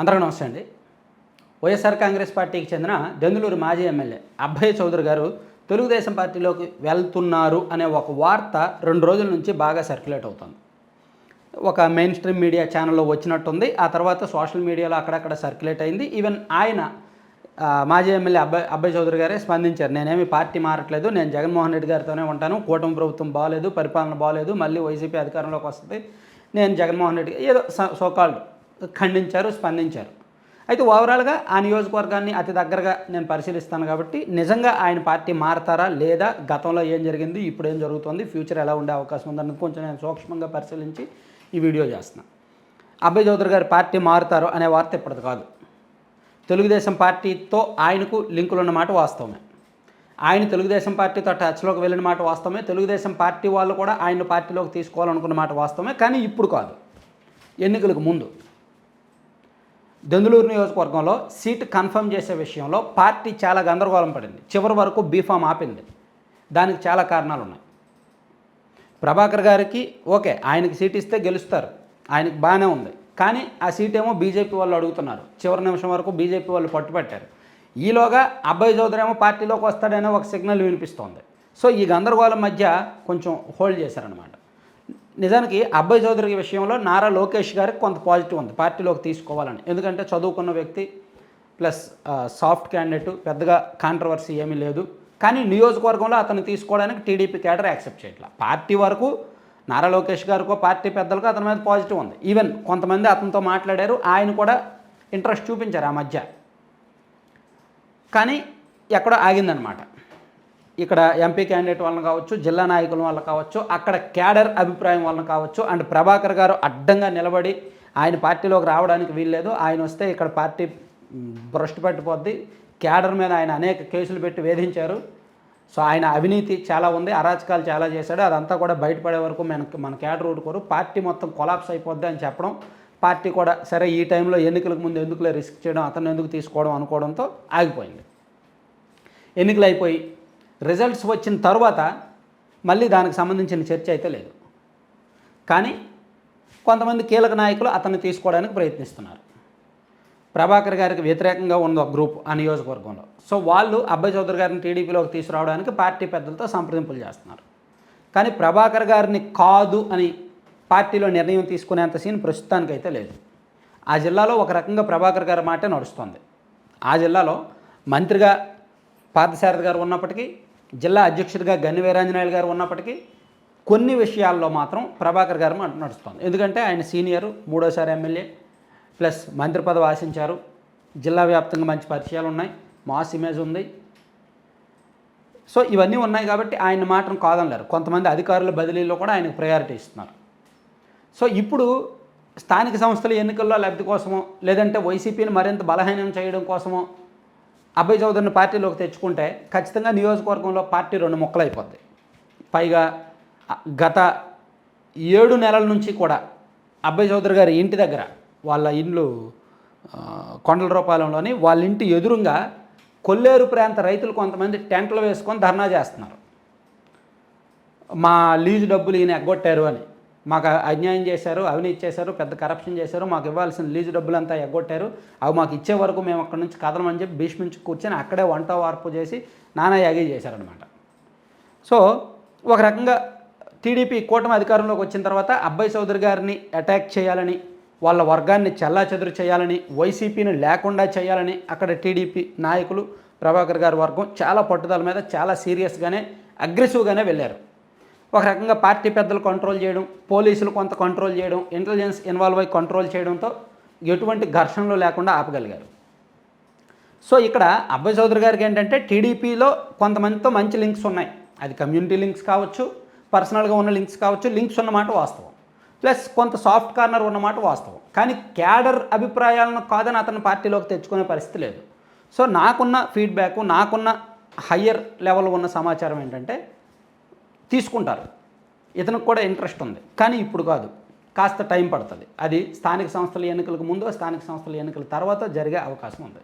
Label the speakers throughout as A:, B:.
A: అందరికీ నమస్తే అండి. వైఎస్ఆర్ కాంగ్రెస్ పార్టీకి చెందిన దెందులూరు మాజీ ఎమ్మెల్యే అభయ్ చౌదరి గారు తెలుగుదేశం పార్టీలోకి వెళ్తున్నారు అనే ఒక వార్త రెండు రోజుల నుంచి బాగా సర్క్యులేట్ అవుతుంది. ఒక మెయిన్ స్ట్రీమ్ మీడియా ఛానల్లో వచ్చినట్టుంది. ఆ తర్వాత సోషల్ మీడియాలో అక్కడక్కడ సర్క్యులేట్ అయింది. ఈవెన్ ఆయన మాజీ ఎమ్మెల్యే అబ్బాయి అబ్బాయి చౌదరి గారే స్పందించారు. నేనేమి పార్టీ మారట్లేదు. నేను జగన్మోహన్ రెడ్డి గారితోనే ఉంటాను. కూటమి ప్రభుత్వం బాగాలేదు పరిపాలన బాగాలేదు మళ్ళీ వైసీపీ అధికారంలోకి వస్తుంది. నేను జగన్మోహన్ రెడ్డి ఏదో సోకాల్డ్ ఖండించారు స్పందించారు. అయితే ఓవరాల్గా ఆ నియోజకవర్గాన్ని అతి దగ్గరగా నేను పరిశీలిస్తాను కాబట్టి నిజంగా ఆయన పార్టీ మారతారా లేదా గతంలో ఏం జరిగింది ఇప్పుడు ఏం జరుగుతుంది ఫ్యూచర్ ఎలా ఉండే అవకాశం ఉందన్నది కొంచెం నేను సూక్ష్మంగా పరిశీలించి ఈ వీడియో చేస్తున్నాను అభయ్ చౌదరి గారి పార్టీ మారుతారు అనే వార్త ఇప్పటిది కాదు. తెలుగుదేశం పార్టీతో ఆయనకు లింకులు ఉన్నమాట వాస్తవమే. ఆయన తెలుగుదేశం పార్టీతో టచ్లోకి వెళ్ళిన మాట వాస్తవమే. తెలుగుదేశం పార్టీ వాళ్ళు కూడా ఆయన పార్టీలోకి తీసుకోవాలనుకున్న మాట వాస్తవమే. కానీ ఇప్పుడు కాదు. ఎన్నికలకు ముందు దెందులూరు నియోజకవర్గంలో సీటు కన్ఫర్మ్ చేసే విషయంలో పార్టీ చాలా గందరగోళం పడింది. చివరి వరకు బీఫామ్ ఆపింది. దానికి చాలా కారణాలు ఉన్నాయి. ప్రభాకర్ గారికి ఓకే ఆయనకి సీట్ ఇస్తే గెలుస్తారు. ఆయనకి బాగానే ఉంది. కానీ ఆ సీట్ ఏమో బీజేపీ వాళ్ళు అడుగుతున్నారు. చివరి నిమిషం వరకు బీజేపీ వాళ్ళు పట్టుపట్టారు ఈలోగా అబ్బాయి చౌదరి ఏమో పార్టీలోకి వస్తాడనే ఒక సిగ్నల్ వినిపిస్తోంది. సో ఈ గందరగోళం మధ్య కొంచెం హోల్డ్ చేశారనమాట నిజానికి అబ్బాయి చౌదరి విషయంలో నారా లోకేష్ గారికి కొంత పాజిటివ్ ఉంది. పార్టీలోకి తీసుకోవాలని. ఎందుకంటే చదువుకున్న వ్యక్తి ప్లస్ సాఫ్ట్ క్యాండిడేట్ పెద్దగా కాంట్రవర్సీ ఏమీ లేదు. కానీ నియోజకవర్గంలో అతను తీసుకోవడానికి టీడీపీ క్యాడర్ యాక్సెప్ట్ చేయట్లా. పార్టీ వరకు నారా లోకేష్ గారికో పార్టీ పెద్దలకు అతని మీద పాజిటివ్ ఉంది. ఈవెన్ కొంతమంది అతనితో మాట్లాడారు ఆయన కూడా ఇంట్రెస్ట్ చూపించారు ఆ మధ్య. కానీ ఎక్కడో ఆగిందనమాట ఇక్కడ ఎంపీ క్యాండిడేట్ వలన కావచ్చు జిల్లా నాయకుల వల్ల కావచ్చు అక్కడ క్యాడర్ అభిప్రాయం వలన కావచ్చు అండ్ ప్రభాకర్ గారు అడ్డంగా నిలబడి ఆయన పార్టీలోకి రావడానికి వీల్లేదు. ఆయన వస్తే ఇక్కడ పార్టీ భ్రష్టు పట్టిపోద్ది. క్యాడర్ మీద ఆయన అనేక కేసులు పెట్టి వేధించారు. సో ఆయన అవినీతి చాలా ఉంది అరాచకాలు చాలా చేశాడు. అదంతా కూడా బయటపడే వరకు మన మన క్యాడర్ ఊరుకోరు పార్టీ మొత్తం కొలాప్స్ అయిపోద్ది అని చెప్పడం పార్టీ కూడా సరే ఈ టైంలో ఎన్నికలకు ముందు ఎందుకులే రిస్క్ చేయడం అతను ఎందుకు తీసుకోవడం అనుకోవడంతో ఆగిపోయింది. ఎన్నికలు అయిపోయి రిజల్ట్స్ వచ్చిన తర్వాత మళ్ళీ దానికి సంబంధించిన చర్చ అయితే లేదు. కానీ కొంతమంది కీలక నాయకులు అతన్ని తీసుకోవడానికి ప్రయత్నిస్తున్నారు. ప్రభాకర్ గారికి వ్యతిరేకంగా ఉన్న ఒక గ్రూప్ ఆ నియోజకవర్గంలో. సో వాళ్ళు అబ్బాయి చౌదరి గారిని టీడీపీలోకి తీసుకురావడానికి పార్టీ పెద్దలతో సంప్రదింపులు చేస్తున్నారు. కానీ ప్రభాకర్ గారిని కాదు అని పార్టీలో నిర్ణయం తీసుకునేంత సీన్ ప్రస్తుతానికైతే లేదు. ఆ జిల్లాలో ఒక రకంగా ప్రభాకర్ గారి మాటే నడుస్తుంది. ఆ జిల్లాలో మంత్రిగా పార్థసారథి గారు ఉన్నప్పటికీ జిల్లా అధ్యక్షుడిగా గన్ని వీరాంజనేయులు గారు ఉన్నప్పటికీ కొన్ని విషయాల్లో మాత్రం ప్రభాకర్ గారు నడుస్తుంది. ఎందుకంటే ఆయన సీనియర్ మూడోసారి ఎమ్మెల్యే ప్లస్ మంత్రి పదవి ఆశించారు. జిల్లా వ్యాప్తంగా మంచి పరిచయాలు ఉన్నాయి. మాస్ ఇమేజ్ ఉంది. సో ఇవన్నీ ఉన్నాయి కాబట్టి ఆయన మాటను కాదనలేరు. కొంతమంది అధికారుల బదిలీలో కూడా ఆయనకు ప్రయారిటీ ఇస్తున్నారు. సో ఇప్పుడు స్థానిక సంస్థల ఎన్నికల్లో లబ్ధి కోసమో లేదంటే వైసీపీని మరింత బలహీనం చేయడం కోసమో అభయ్ చౌదరిని పార్టీలోకి తెచ్చుకుంటే ఖచ్చితంగా నియోజకవర్గంలో పార్టీ రెండు ముక్కలు అయిపోద్ది పైగా గత ఏడు నెలల నుంచి కూడా అభయ్ చౌదరి గారి ఇంటి దగ్గర వాళ్ళ ఇల్లు కొండల రూపాయలంలోని వాళ్ళ ఇంటి ఎదురుగా కొల్లేరు ప్రాంత రైతులు కొంతమంది టెంట్లు వేసుకొని ధర్నా చేస్తున్నారు. మా లీజు డబ్బులు ఈయన ఎగ్గొట్టారు అని. మాకు అన్యాయం చేశారు అవినీతి చేశారు పెద్ద కరప్షన్ చేశారు మాకు ఇవ్వాల్సిన లీజు డబ్బులంతా ఎగ్గొట్టారు. అవి మాకు ఇచ్చే వరకు మేము అక్కడి నుంచి కదలమని చెప్పి భీష్మించి కూర్చొని అక్కడే వంట వార్పు చేసి నానా యాగి చేశారనమాట సో ఒక రకంగా టీడీపీ కూటమి అధికారంలోకి వచ్చిన తర్వాత అబ్బాయి చౌదరి గారిని అటాక్ చేయాలని వాళ్ళ వర్గాన్ని చెల్లాచెదురు చేయాలని వైసీపీని లేకుండా చేయాలని అక్కడ టీడీపీ నాయకులు ప్రభాకర్ గారి వర్గం చాలా పట్టుదల మీద చాలా సీరియస్గానే అగ్రెసివ్గానే వెళ్ళారు. ఒక రకంగా పార్టీ పెద్దలు కంట్రోల్ చేయడం పోలీసులు కొంత కంట్రోల్ చేయడం ఇంటెలిజెన్స్ ఇన్వాల్వ్ అయ్యి కంట్రోల్ చేయడంతో ఎటువంటి ఘర్షణలు లేకుండా ఆపగలిగారు. సో ఇక్కడ అబ్బాయి చౌదరి గారికి ఏంటంటే టీడీపీలో కొంతమందితో మంచి లింక్స్ ఉన్నాయి. అది కమ్యూనిటీ లింక్స్ కావచ్చు పర్సనల్గా ఉన్న లింక్స్ కావచ్చు లింక్స్ ఉన్నమాట వాస్తవం. ప్లస్ కొంత సాఫ్ట్ కార్నర్ ఉన్నమాట వాస్తవం. కానీ క్యాడర్ అభిప్రాయాలను కాదని అతను పార్టీలోకి తెచ్చుకునే పరిస్థితి లేదు. సో నాకున్న ఫీడ్బ్యాక్ నాకున్న హయ్యర్ లెవెల్ ఉన్న సమాచారం ఏంటంటే తీసుకుంటారు. ఇతనికి కూడా ఇంట్రెస్ట్ ఉంది. కానీ ఇప్పుడు కాదు. కాస్త టైం పడుతుంది. అది స్థానిక సంస్థల ఎన్నికలకు ముందు స్థానిక సంస్థల ఎన్నికల తర్వాత జరిగే అవకాశం ఉంది.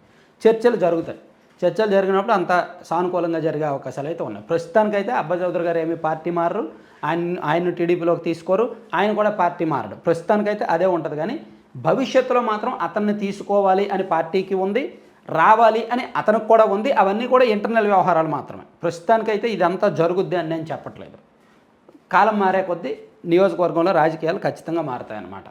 A: చర్చలు జరుగుతాయి. చర్చలు జరిగినప్పుడు అంత సానుకూలంగా జరిగే అవకాశాలు అయితే ఉన్నాయి. ప్రస్తుతానికైతే అబ్బాయి చౌదరి గారు ఏమీ పార్టీ మారరు. ఆయన ఆయన టీడీపీలోకి తీసుకోరు. ఆయన కూడా పార్టీ మారడు. ప్రస్తుతానికైతే అదే ఉంటుంది. కానీ భవిష్యత్తులో మాత్రం అతన్ని తీసుకోవాలి అని పార్టీకి ఉంది. రావాలి అని అతనికి కూడా ఉంది. అవన్నీ కూడా ఇంటర్నల్ వ్యవహారాలు మాత్రమే. ప్రస్తుతానికైతే ఇదంతా జరుగుద్ది అని నేను చెప్పట్లేదు. కాలం మారే కొద్దీ నియోజకవర్గంలో రాజకీయాలు ఖచ్చితంగా మారుతాయన్నమాట.